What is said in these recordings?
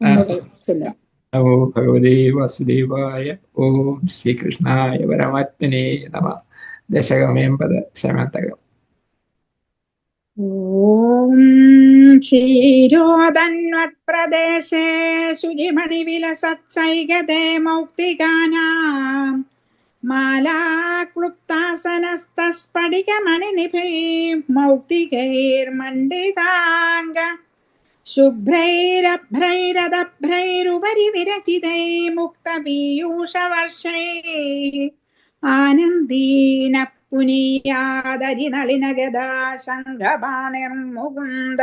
ഒന്നുകൂടെ ചൊല്ലാം നമോ ഭഗവതേ വാസുദേവായ ഓം ശ്രീകൃഷ്ണായ പരമാത്മനെ നമ ദശകമേമ്പത് ശമന്തകം ഓം ക്ഷീരോദന്വത്പ്രദേശേ ശുചിമണിവിലസത്സൈകതേ മൗക്തികാനാം മാലാക്ലുപ്താസനസ്തസ്ഫടികമണിനിഭൈ മൗക്തികൈർമണ്ഡിതാംഗ ശുഭ്രൈരഭ്രൈരദഭ്രൈരുപരി വിരചിതൈ മുക്തപീയൂഷവർഷൈ ആനന്ദീന പുനീയാദരിനളിനഗദാ സംഘപാണിർമുകുന്ദ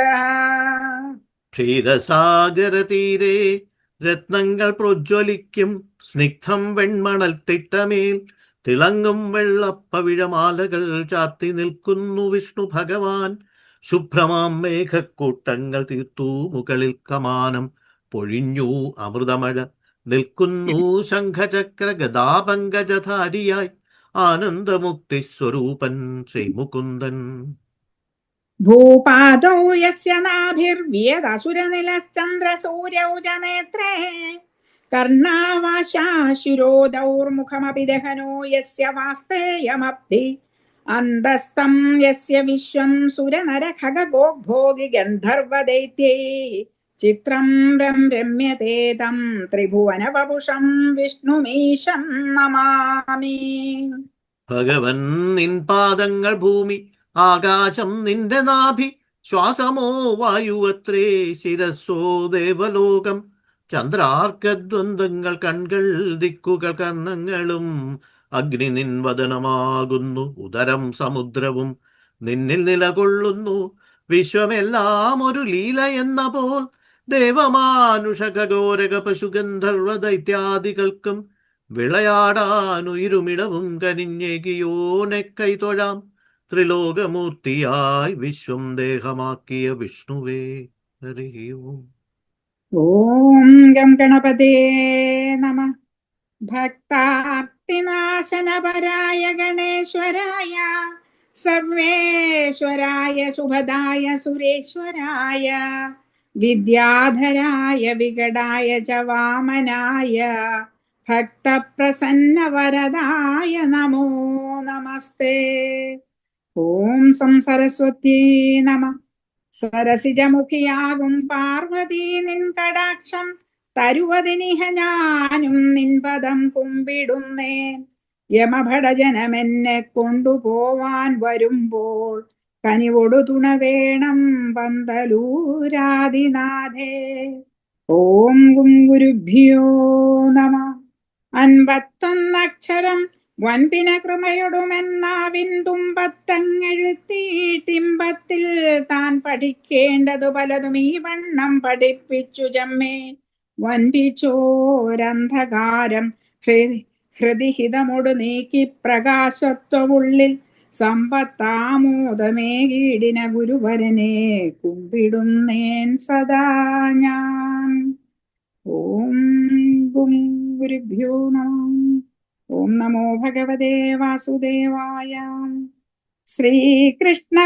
ക്ഷീരസാഗരതീരെ രത്നങ്ങൾ പ്രജ്വലിക്കും സ്നിഗ്ധം വെൺമണൽ തിട്ടമേൽ തിളങ്ങും വെള്ളപ്പവിഴമാലകൾ ചാർത്തി നിൽക്കുന്നു വിഷ്ണു ഭഗവാൻ. ശുഭ്രമാം മേഘക്കൂട്ടങ്ങൾ തീർത്തു മുകളിൽ കമാനം. പൊഴിഞ്ഞു അമൃതമഴ നിൽക്കുന്നു ശംഖചക്ര ഗതാപങ്കജധാരിയായി ആനന്ദമുക്തി സ്വരൂപൻ ശ്രീമുകുന്ദൻ. ഭൂപാദൗ യസ്യ കർണാവാശാശിരോദൗർമുഖമപി ദഹനോ യസ്യ വാസ്തേയമബ്ധി. അന്തസ്തം യസ്യ വിശ്വം സുരനര ഖഗോ ഭോഗി ഗന്ധർവദൈത്യൈ ചിത്രം രം രമ്യതേതം തം ത്രിഭുവനവപുഷം വിഷ്ണുമീശം നമാമി. ഭഗവൻ നിൻ പാദങ്ങൾ ഭൂമി ആകാശം നിന്റെ നാഭി ശ്വാസമോ വായുവത്രേ ശിരസ്സോ ദേവലോകം. ചന്ദ്രാർക്കദ്വന്ദ്ങ്ങൾ കൺകൾ ദിക്കുകൾ കർണങ്ങളും അഗ്നി നിൻവദനമാകുന്നു ഉദരം സമുദ്രവും നിന്നിൽ നിലകൊള്ളുന്നു. വിശ്വമെല്ലാം ഒരു ലീല എന്ന പോൽ ദേവമാനുഷകഘോരക പശുഗന്ധർവ ദൈത്യാദികൾക്കും വിളയാടാനുയിരുമിടവും കനിഞ്ഞേകിയോനെ കൈതൊഴാം. ത്രിലോകമൂർത്തിയായി വിശ്വം ദേഹമാക്കിയ വിഷ്ണുവേ ഹരി ഓം. ഗം ഗണപതേ നമ. भक्तिनाशनपराय गणेश्वराय, सर्वेश्वराय सुभदाय सुरेश्वराय, विद्याधराय विकटाय च वामनाय, भक्तप्रसन्नवरदाय नमो नमस्ते। ॐ सं सरस्वती नमः। सरसिजमुखियागुं पार्वती निन् തരുവതിനിഹ ഞാനും നിൻപദം കുമ്പിടുന്നേൻ യമഭടജനമെന്നെ കൊണ്ടുപോവാൻ വരുമ്പോൾ കനിവൊടു തുണ വേണം പന്തലൂരാദിനാഥേ ഓം ഗും ഗുരുഭ്യോ നമ. അൻപത്തൊന്നക്ഷരം വൻപിന കൃമയൊടുമെന്നാവിൻ തുമ്പത്തങ്ങെഴുത്തിട്ടിമ്പത്തിൽ താൻ പഠിക്കേണ്ടതു പലതും ഈ വണ്ണം പഠിപ്പിച്ചു ചമ്മേ വൻപിച്ചോരന്ധകാരം ഹൃദി ഹൃദിഹിതമൊടു നീക്കി പ്രകാശത്വമുള്ളിൽ സമ്പത്താമോദമേകീടിന ഗുരുവരനെ കുമ്പിടുന്നേൻ സദാ ഞാൻ. ഓം ഗും ഗുരുഭ്യോ നമ. ഓം നമോ ഭഗവതേ വാസുദേവായ. ശ്രീകൃഷ്ണ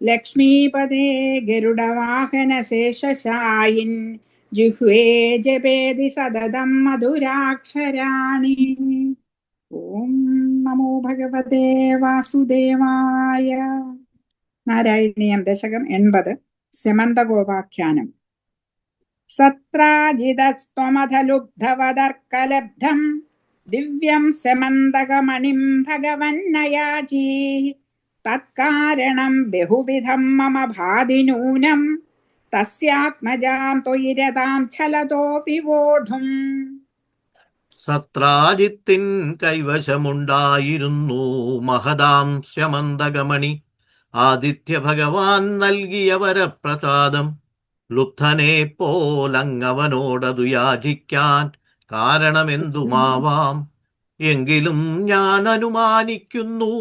ലക്ഷ്മീപദേ ഗരുഡവാഹന ശേഷശായിൻ ജിഹ്വേ ജപേതി സതതം മധുരാക്ഷരാണി. ഓം നമോ ഭഗവതേ വാസുദേവായ. നാരായണീയം ദശകം എൺപത് സമന്തഗോപാഖ്യാനം സത്രാജിതസ്ത്വമധലുബ്ധവദർക്കലബ്ധം. ദിവ്യം സമന്തകമണിം ഭഗവന്നയാചി തത്കാരണം ബഹുവിധം മമ ഭാതി നൂനം തസ്യാത്മജാം തൊയിരതാം ഛലതോപി വോഢും സത്രാജിത്തിൻ കൈവശമുണ്ടായിരുന്നു മഹതാം ശ്യമന്തകമണി ആദിത്യ ഭഗവാൻ നൽകിയ വരപ്രസാദം. ലുബ്ധനെ പോലങ്ങവനോടതു യാചിക്കാൻ കാരണമെന്തുമാവാം? എങ്കിലും ഞാൻ അനുമാനിക്കുന്നു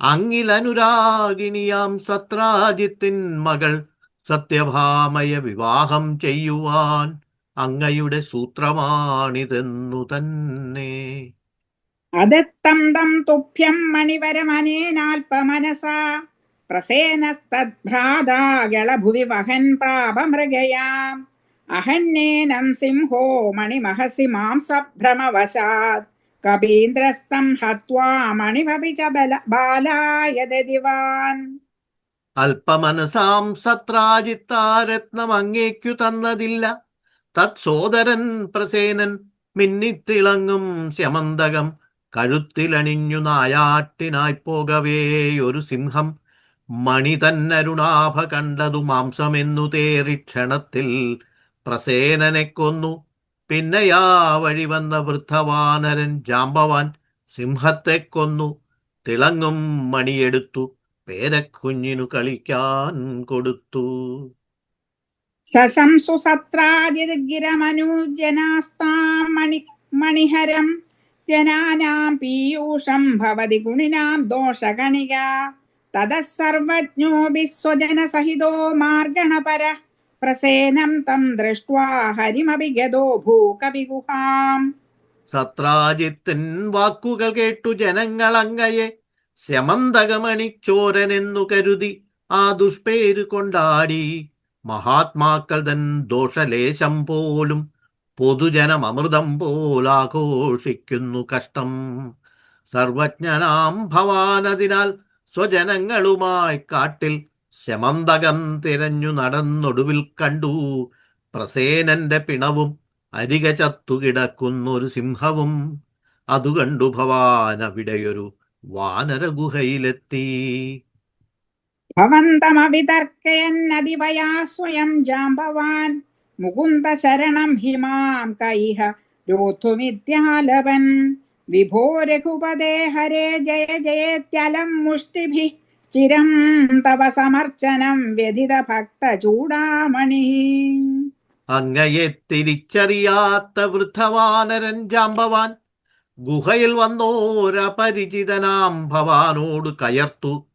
അങ്ങിലനുരാഗിണിയാം സത്രാജിത്തിൻ മകൾ സത്യഭാമയ വിവാഹം ചെയ്യുവാൻ അങ്ങയുടെ സൂത്രമാണിതെന്നു തന്നെ. അദത്തം തം തുഭ്യം വഹൻ പ്രാപമൃഗയാം അഹന്നേനം സിംഹോ മണിമഹസി മാംസഭ്രമവശാത് കപീന്ദ്രസ്തം ഹത്വാ ബാലായ ദിവാൻ. അല്പമനസാം സത്രാജിത്താരത്നം അങ്ങേക്കു തന്നതില്ല. തത്സോദരൻ പ്രസേനൻ മിന്നിത്തിളങ്ങും ശമന്തകം കഴുത്തിലണിഞ്ഞു നായാട്ടിനായി പോകവേ ഒരു സിംഹം. മണി തന്നരുണാഭ കണ്ടതു മാംസമെന്നു തേറി ക്ഷണത്തിൽ പ്രസേനനെ കൊന്നു. പിന്നെയാ വഴി വന്ന വൃദ്ധവാനരൻ ജാമ്പവാൻ സിംഹത്തെ കൊന്നു. തിളങ്ങും മണിയെടുത്തു. പേരക്കുഞ്ഞിനു കളിക്കാൻ കൊടുത്തു. ശശംസു സത്രാജിദ്ഗിരമനുജനാസ്താം മണി മണിഹരം. ജനാനാം പീയൂഷം ഭവതി ഗുണിനാം ദോഷഗണിക. തതഃ സർവജ്ഞോऽपि സ്വജനസഹിതോ മാർഗണപര. പ്രസേനം തം ദൃഷ്ട്വാ ഹരിമപി ഗതോ ഭൂകവിഗുഹാം സത്രാജിത്തിൻ വാക്കുകൾ കേട്ടു ജനങ്ങൾ അങ്ങയെ ജനങ്ങളങ്ങയെ ശമന്തകമണിച്ചോരനെന്നു കരുതി ആ ദുഷ്പേര് കൊണ്ടാടി. മഹാത്മാക്കൾ തൻ ദോഷലേശം പോലും പൊതുജനം അമൃതം പോലാഘോഷിക്കുന്നു കഷ്ടം. സർവജ്ഞനാം ഭവാനതിനാൽ സ്വജനങ്ങളുമായി കാട്ടിൽ ശമന്തകം തിരഞ്ഞു നടന്നൊടുവിൽ കണ്ടു. പ്രസേനന്റെ പിണവും അരിക ചത്തുകിടക്കുന്നൊരു സിംഹവും. അതു കണ്ടു ഭവാൻ അവിടെയൊരു വാനര ഗുഹയിലെത്തി ഭവന്തമവിതർക്കയന്നതിവയാ സ്വയം ജാമ്പവാൻ. മുകുന്ദ ശരണം ഹിമാം കൈഹ രോധുമിത്യാലവൻ വിഭോ രഘുപദേ ഹരേ ജയ ജയേത്യലം മുഷ്ടിഭിः ചിരം തവ സമർച്ചനം വ്യതിത ഭക്ത ചൂടാമണി. അങ്ങയെ തിരിച്ചറിയാത്ത വൃദ്ധവാനരൻ ജാമ്പവാൻ ഗുഹയിൽ വന്നോരപരിചിതനാം ഭവാനോട് കയർത്തു.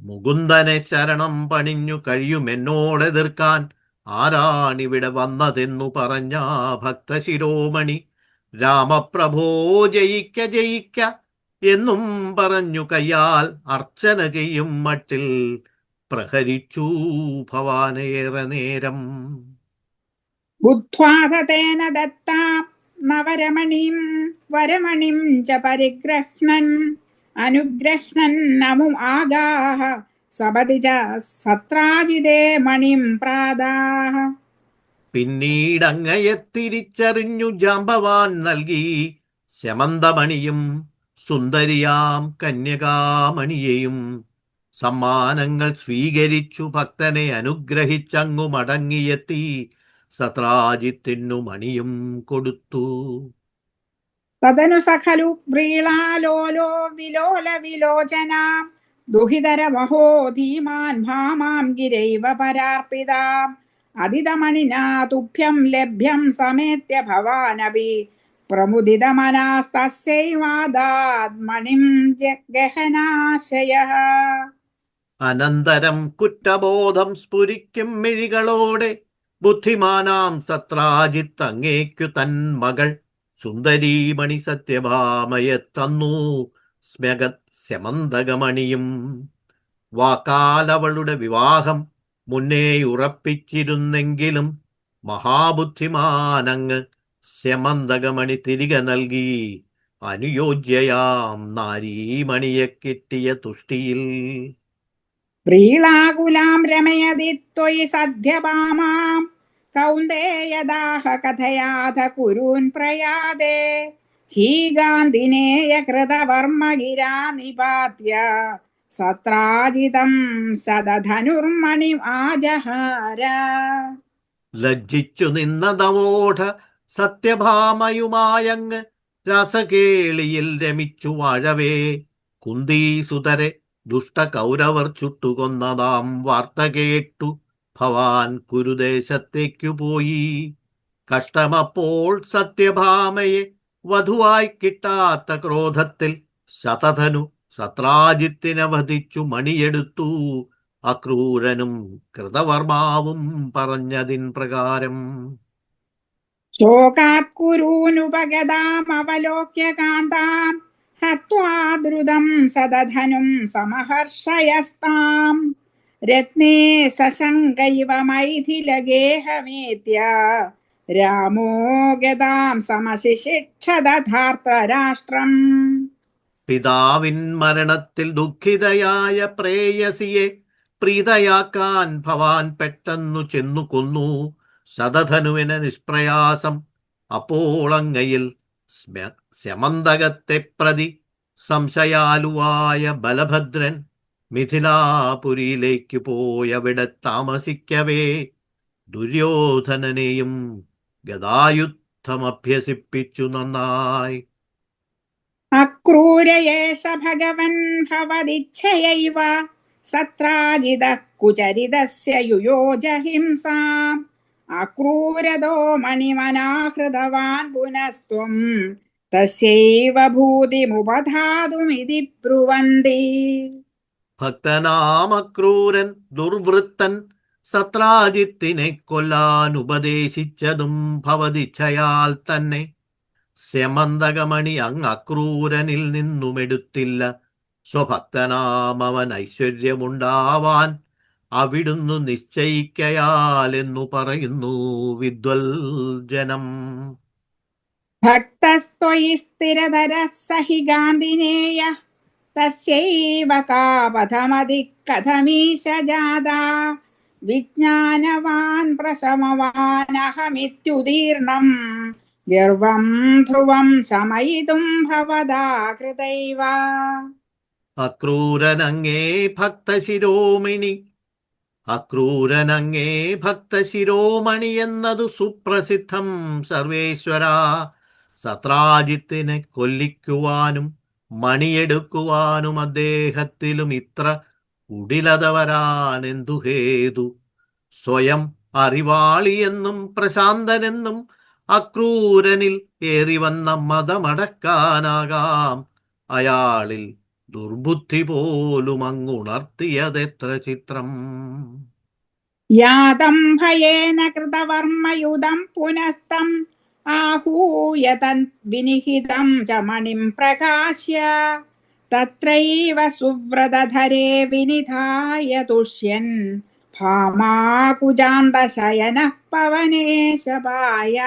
മുകുന്ദനെ ശരണം പണിഞ്ഞു കഴിയുമെന്നോടെതിർക്കാൻ ആരാണിവിടെ വന്നതെന്നു പറഞ്ഞ ഭക്തശിരോമണി രാമപ്രഭോ ജയിക്ക ജയിക്ക എന്നും പറഞ്ഞു കയ്യാൽ അർച്ചന ചെയ്യും മട്ടിൽ. പ്രഹരിച്ചു ഭവാനേറെ നേരം. ബുദ്ധ്വാതേന ദത്താ നവരമണിം വരമണിം ച പരിഗ്രഹ്ണൻ അനുഗ്രഹ്ണൻ നമു ആഗാഹ. സപതി ച സത്രാജിതേ മണിം പ്രാദാഹ. പിന്നീടങ്ങയെ തിരിച്ചറിഞ്ഞു ജാമ്പവാൻ നൽകി ശമന്തമണിയും സുന്ദരിയാം കന്യകാമണിയെയും സമ്മാനങ്ങൾ സ്വീകരിച്ചു ഭക്തനെ അനുഗ്രഹിച്ചങ്ങു മടങ്ങിയെത്തി സത്രാജിത്തിനു മണിയും കൊടുത്തു. തദനു സഖലു വ്രീളാലോലോ വിലോല വിലോചനാം. ദുഹിതരമഹോ ധീമാൻ ഭാമാം ഗിരൈവ പരാർപ്പിതാം. അതിതമണിനാ തുഭ്യം ലഭ്യം സമേത്യ ഭവാനപി അനന്തരം കുറ്റബോധം സ്ഫുരിക്കും മിഴികളോടെ ബുദ്ധിമാനാം സത്രാജിത്ത് അങ്ങേക്കു തൻ മകൾ സുന്ദരീമണി സത്യഭാമയെ തന്നു. സ്മഗ ശമന്തകമണിയും വാക്കാലവളുടെ വിവാഹം മുന്നേ ഉറപ്പിച്ചിരുന്നെങ്കിലും മഹാബുദ്ധിമാനങ്ങ് ശമന്തകമണി തിരികെ നൽകി. അനുയോജ്യയാം നാരീമണിയെ കിട്ടിയ തുഷ്ടിയിൽ. വ്രീളാകുലാം രമയതി ത്വയി സദ്യപാമാം കൗന്ദേയദാഹ കഥയാഥ കുരൂൻ പ്രയാതേ. ഹീ ഗാന്ധിനേയ കൃതവർമ്മ ഗിരാ നിപാത്യ. സത്രാജിതം സദധനുർമണി ആജഹാര. ലജ്ജിച്ചു നിന്ന നവോഢ സത്യഭാമയുമായങ്ങ് രസകേളിയിൽ രമിച്ചു വാഴവേ. കുന്തീസുതരെ ദുഷ്ടകൗരവർ ചുട്ടുകൊന്നതാം വാർത്ത കേട്ടു. ഭവാൻ കുരുദേശത്തേക്കു പോയി. കഷ്ടമപ്പോൾ സത്യഭാമയെ വധുവായി കിട്ടാത്ത ക്രോധത്തിൽ ശതധനു സത്രാജിത്തിനെ വധിച്ചു മണിയെടുത്തു. അക്രൂരനും കൃതവർമാവും പറഞ്ഞതിൻ പ്രകാരം ശോകാത്കുരൂനുപഗതാമവലോക്യ കാന്താം ഹത്വാദ്രുതം സദധനും സമഹർഷയസ്താം. രത്നേ സശങ്കൈവ മൈഥിലഗേഹമേത്യ. രാമോ ഗതാം സമശിശിക്ഷദാർത്ഥരാഷ്ട്രം പിതാവിൻ മരണത്തിൽ ദുഃഖിതയായ പ്രേയസിയെ പ്രീതയാക്കാൻ ഭവാൻ പെട്ടെന്നു ചെന്നു കൊന്നു. ശതധനുവിന് നിഷ്പ്രയാസം അപ്പോളങ്ങയിൽ ശമന്തകത്തെ പ്രതി സംശയാലുവായ ബലഭദ്രൻ മിഥിലാപുരിയിലേക്ക് പോയവിടെ താമസിക്കവേ. ദുര്യോധനനെയും ഗതായുദ്ധമഭ്യസിപ്പിച്ചു നന്നായി. അക്രൂരയേഷ ഭഗവൻ ഭവതിച്ഛയൈവ. സത്രാജിത കുചരിതസ്യ യുയോജ ഹിംസാം അക്രൂരതോ മണിമനാഹൃതവാൻ പുനസ്ത്വം. തസ്യൈവ ഭൂതിമുപധാതുമിതി ബ്രുവന്തി. ഭക്തനാമക്രൂരൻ ദുർവൃത്തൻ സത്രാജിത്തിനെ കൊല്ലാൻ ഉപദേശിച്ചതും ഭവതിച്ഛയാൽ തന്നെ. ശമന്തകമണി അങ് അക്രൂരനിൽ നിന്നുമെടുത്തില്ല. സ്വഭക്തനാമവൻ ഐശ്വര്യമുണ്ടാവാൻ അവിടുന്നു നിശ്ചയിക്കയാലെന്നു പറയുന്നു വിദ്വൽ ജനം ഭക്തസ്ത്വയി സ്ഥിരതര സഹി ഗാന്ധിനേയ തസ്യൈവ കാവധമതി കഥമീശ ജാത. വിജ്ഞാനവാൻ പ്രസമവാനഹമിത്യുദീർണം ഗർവം ധ്രുവം സമയിതും ഭവദാ കൃതൈവ അക്രൂരനങ്ങേ ഭക്തശിരോമിണി അക്രൂരനങ്ങേ ഭക്തശിരോമണി എന്നതു സുപ്രസിദ്ധം സർവേശ്വര. സത്രാജിത്തിനെ കൊല്ലിക്കുവാനും മണിയെടുക്കുവാനും അദ്ദേഹത്തിലും ഇത്ര കുടിലതവരാനെന്തു ഹേതു? സ്വയം അറിവാളിയെന്നും പ്രശാന്തനെന്നും അക്രൂരനിൽ ഏറി വന്ന മതമടക്കാനാകാം. അയാളിൽ ദുർബുദ്ധി പോലും അങ്ങുണർത്തിയതെത്ര ചിത്രം? യാതം ഭയേന കൃതവർമ്മയുധം പുനസ്തം ആഹൂയ തൻ വിനിഹിതം ച മണിം പ്രകാശ്യ. തത്രൈവ സുവ്രതധരെ വിനിധായ തുഷ്യൻ. ഭാമാകുജാന്തശയന പവനേശപായ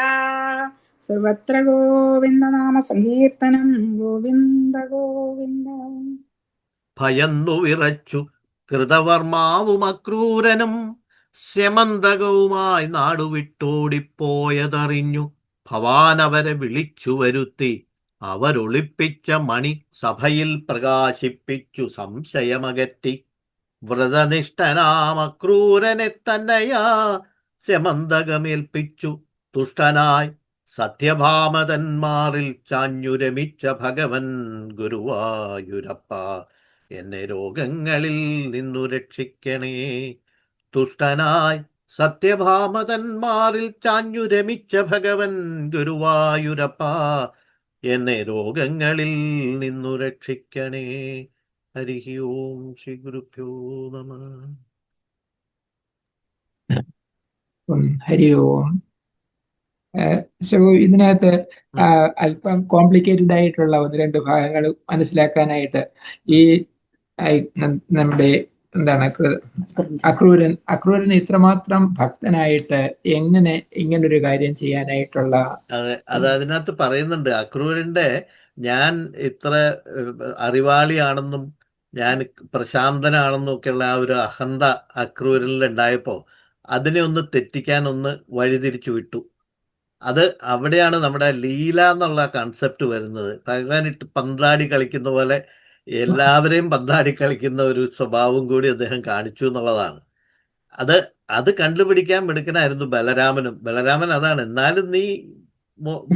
സർവത്ര ഗോവിന്ദനാമ സങ്കീർത്തനം ഗോവിന്ദ ഗോവിന്ദ ഭയന്നു വിറച്ചു കൃതവർമാവും അക്രൂരനും സ്യമന്തകവുമായി നാടുവിട്ടോടിപ്പോയതറിഞ്ഞു. ഭവാൻ അവരെ വിളിച്ചു വരുത്തി. അവരൊളിപ്പിച്ച മണി സഭയിൽ പ്രകാശിപ്പിച്ചു സംശയമകറ്റി. വ്രതനിഷ്ഠനാമക്രൂരനെ തന്നെയാ സ്യമന്തകമേൽപ്പിച്ചു. തുഷ്ടനായി സത്യഭാമതന്മാരിൽ ചാഞ്ഞുരമിച്ച ഭഗവൻ ഗുരുവായൂരപ്പ എന്നെ രോഗങ്ങളിൽ നിന്നു രക്ഷിക്കണേ. തുഷ്ടനായി സത്യഭാമതന്മാറിൽ ചാഞ്ഞുരമിച്ച ഭഗവൻ ഗുരുവായൂരപ്പ എന്നെ രോഗങ്ങളിൽ നിന്നു രക്ഷിക്കണേ. ഹരി ഓം ശ്രീ ഗുരുഭ്യോ നമ. ഹരി ഓം. സോ ഇതിനകത്ത് അല്പം കോംപ്ലിക്കേറ്റഡ് ആയിട്ടുള്ള ഒന്ന് രണ്ട് ഭാഗങ്ങൾ മനസ്സിലാക്കാനായിട്ട് ഈ നമ്മുടെ എന്താണ് അക്രൂരൻ. അക്രൂരൻ ഇത്രമാത്രം ഭക്തനായിട്ട് എങ്ങനെ ഇങ്ങനൊരു കാര്യം ചെയ്യാനായിട്ടുള്ള അതെ അത് അതിനകത്ത് പറയുന്നുണ്ട് അക്രൂരന്റെ ഞാൻ ഇത്ര അറിവാളിയാണെന്നും ഞാൻ പ്രശാന്തനാണെന്നും ഒക്കെയുള്ള ആ ഒരു അഹന്ത അക്രൂരനിൽ ഉണ്ടായപ്പോ അതിനെ ഒന്ന് തെറ്റിക്കാൻ ഒന്ന് വഴിതിരിച്ചു വിട്ടു. അത് അവിടെയാണ് നമ്മുടെ ലീല എന്നുള്ള കൺസെപ്റ്റ് വരുന്നത്. ഭഗവാനിട്ട് പന്താടി കളിക്കുന്ന പോലെ എല്ലാവരെയും പന്താടി കളിക്കുന്ന ഒരു സ്വഭാവം കൂടി അദ്ദേഹം കാണിച്ചു എന്നുള്ളതാണ്. അത് അത് കണ്ടുപിടിക്കാൻ മിടുക്കനായിരുന്നു ബലരാമനും. ബലരാമൻ അതാണ് എന്നാലും നീ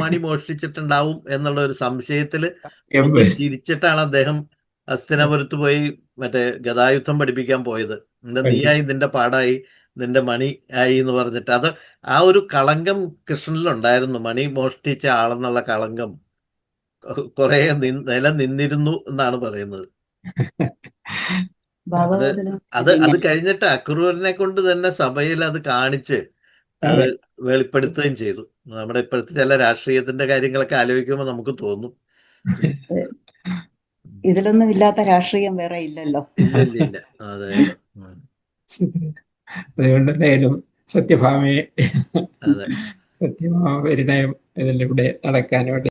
മണി മോഷ്ടിച്ചിട്ടുണ്ടാവും എന്നുള്ള ഒരു സംശയത്തിൽ ചിരിച്ചിട്ടാണ് അദ്ദേഹം അസ്ഥിനപുരത്ത് പോയി മറ്റേ ഗതായുദ്ധം പഠിപ്പിക്കാൻ പോയത്. നീയായി നിന്റെ പാടായി. നിന്റെ മണി ആയി എന്ന് പറഞ്ഞിട്ട്. അത് ആ ഒരു കളങ്കം കൃഷ്ണനിലുണ്ടായിരുന്നു. മണി മോഷ്ടിച്ച ആളെന്നുള്ള കളങ്കം കുറെ നില നിന്നിരുന്നു എന്നാണ് പറയുന്നത്. അത് അത് കഴിഞ്ഞിട്ട് അക്രൂരനെ കൊണ്ട് തന്നെ സഭയിൽ അത് കാണിച്ച് അത് വെളിപ്പെടുത്തുകയും ചെയ്തു. നമ്മുടെ ഇപ്പോഴത്തെ ചില രാഷ്ട്രീയത്തിന്റെ കാര്യങ്ങളൊക്കെ ആലോചിക്കുമ്പോൾ നമുക്ക് തോന്നും. ഇതിലൊന്നും ഇല്ലാത്ത രാഷ്ട്രീയം വേറെ ഇല്ലല്ലോ. ഇല്ല ഇല്ല അതെ. അതുകൊണ്ട് എന്തായാലും സത്യഭാമയെ സത്യഭാമ പരിണയം ഇതിലൂടെ നടക്കാൻ വേണ്ടി